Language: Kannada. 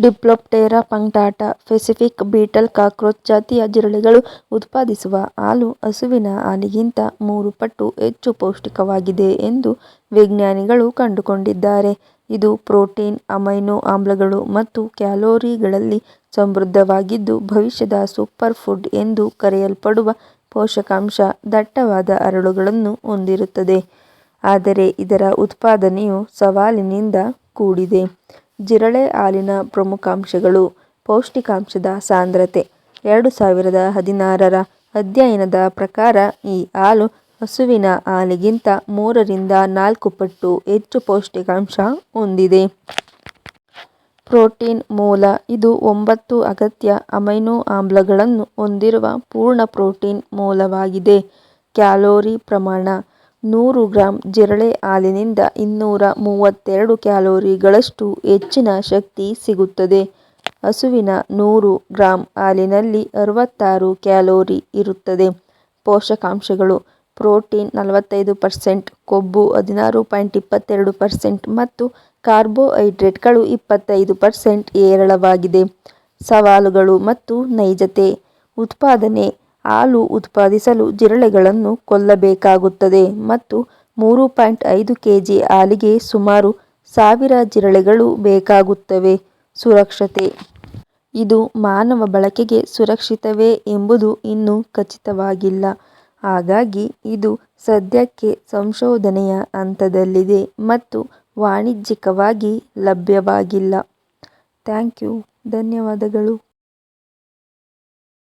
Diploptera punctata Pacific beetle cockroach ಜಾತಿಯ ಜಿರಳೆಗಳು ಉತ್ಪಾದಿಸುವ ಹಾಲು ಹಸುವಿನ ಹಾಲಿಗಿಂತ ಮೂರು ಪಟ್ಟು ಹೆಚ್ಚು ಪೌಷ್ಟಿಕವಾಗಿದೆ ಎಂದು ವಿಜ್ಞಾನಿಗಳು ಕಂಡುಕೊಂಡಿದ್ದಾರೆ. ಇದು ಪ್ರೋಟೀನ್, ಅಮೈನೋ ಆಮ್ಲಗಳು ಮತ್ತು ಕ್ಯಾಲೋರಿಗಳಲ್ಲಿ ಸಮೃದ್ಧವಾಗಿದ್ದು, ಭವಿಷ್ಯದ ಸೂಪರ್ ಫುಡ್ ಎಂದು ಕರೆಯಲ್ಪಡುವ ಪೋಷಕಾಂಶ ದಟ್ಟವಾದ ಅರಳುಗಳನ್ನು ಹೊಂದಿರುತ್ತದೆ. ಆದರೆ ಇದರ ಉತ್ಪಾದನೆಯು ಸವಾಲಿನಿಂದ ಕೂಡಿದೆ. ಜಿರಳೆ ಹಾಲಿನ ಪ್ರಮುಖಾಂಶಗಳು. ಪೌಷ್ಟಿಕಾಂಶದ ಸಾಂದ್ರತೆ. ಎರಡು ಸಾವಿರದ ಹದಿನಾರರ ಅಧ್ಯಯನದ ಪ್ರಕಾರ ಈ ಹಾಲು ಹಸುವಿನ ಹಾಲಿಗಿಂತ ಮೂರರಿಂದ ನಾಲ್ಕು ಪಟ್ಟು ಹೆಚ್ಚು ಪೌಷ್ಟಿಕಾಂಶ ಹೊಂದಿದೆ. ಪ್ರೋಟೀನ್ ಮೂಲ. ಇದು ಒಂಬತ್ತು ಅಗತ್ಯ ಅಮೈನೋ ಆಮ್ಲಗಳನ್ನು ಹೊಂದಿರುವ ಪೂರ್ಣ ಪ್ರೋಟೀನ್ ಮೂಲವಾಗಿದೆ. ಕ್ಯಾಲೋರಿ ಪ್ರಮಾಣ. ನೂರು ಗ್ರಾಂ ಜಿರಳೆ ಹಾಲಿನಿಂದ ಇನ್ನೂರ ಮೂವತ್ತೆರಡು ಕ್ಯಾಲೋರಿಗಳಷ್ಟು ಹೆಚ್ಚಿನ ಶಕ್ತಿ ಸಿಗುತ್ತದೆ. ಹಸುವಿನ ನೂರು ಗ್ರಾಂ ಹಾಲಿನಲ್ಲಿ ಅರವತ್ತಾರು ಕ್ಯಾಲೋರಿ ಇರುತ್ತದೆ. ಪೋಷಕಾಂಶಗಳು. ಪ್ರೋಟೀನ್ ನಲವತ್ತೈದು ಪರ್ಸೆಂಟ್, ಕೊಬ್ಬು ಹದಿನಾರು ಪಾಯಿಂಟ್ ಇಪ್ಪತ್ತೆರಡು ಪರ್ಸೆಂಟ್ ಮತ್ತು ಕಾರ್ಬೋಹೈಡ್ರೇಟ್ಗಳು ಇಪ್ಪತ್ತೈದು ಪರ್ಸೆಂಟ್ ಹೇರಳವಾಗಿದೆ. ಸವಾಲುಗಳು ಮತ್ತು ನೈಜತೆ. ಉತ್ಪಾದನೆ. ಹಾಲು ಉತ್ಪಾದಿಸಲು ಜಿರಳೆಗಳನ್ನು ಕೊಲ್ಲಬೇಕಾಗುತ್ತದೆ ಮತ್ತು ಮೂರು ಪಾಯಿಂಟ್ ಐದು ಕೆಜಿ ಹಾಲಿಗೆ ಸುಮಾರು ಸಾವಿರ ಜಿರಳೆಗಳು ಬೇಕಾಗುತ್ತವೆ. ಸುರಕ್ಷತೆ. ಇದು ಮಾನವ ಬಳಕೆಗೆ ಸುರಕ್ಷಿತವೇ ಎಂಬುದು ಇನ್ನೂ ಖಚಿತವಾಗಿಲ್ಲ. ಹಾಗಾಗಿ ಇದು ಸದ್ಯಕ್ಕೆ ಸಂಶೋಧನೆಯ ಹಂತದಲ್ಲಿದೆ ಮತ್ತು ವಾಣಿಜ್ಯಿಕವಾಗಿ ಲಭ್ಯವಾಗಿಲ್ಲ. ಥ್ಯಾಂಕ್ ಯು ಧನ್ಯವಾದಗಳು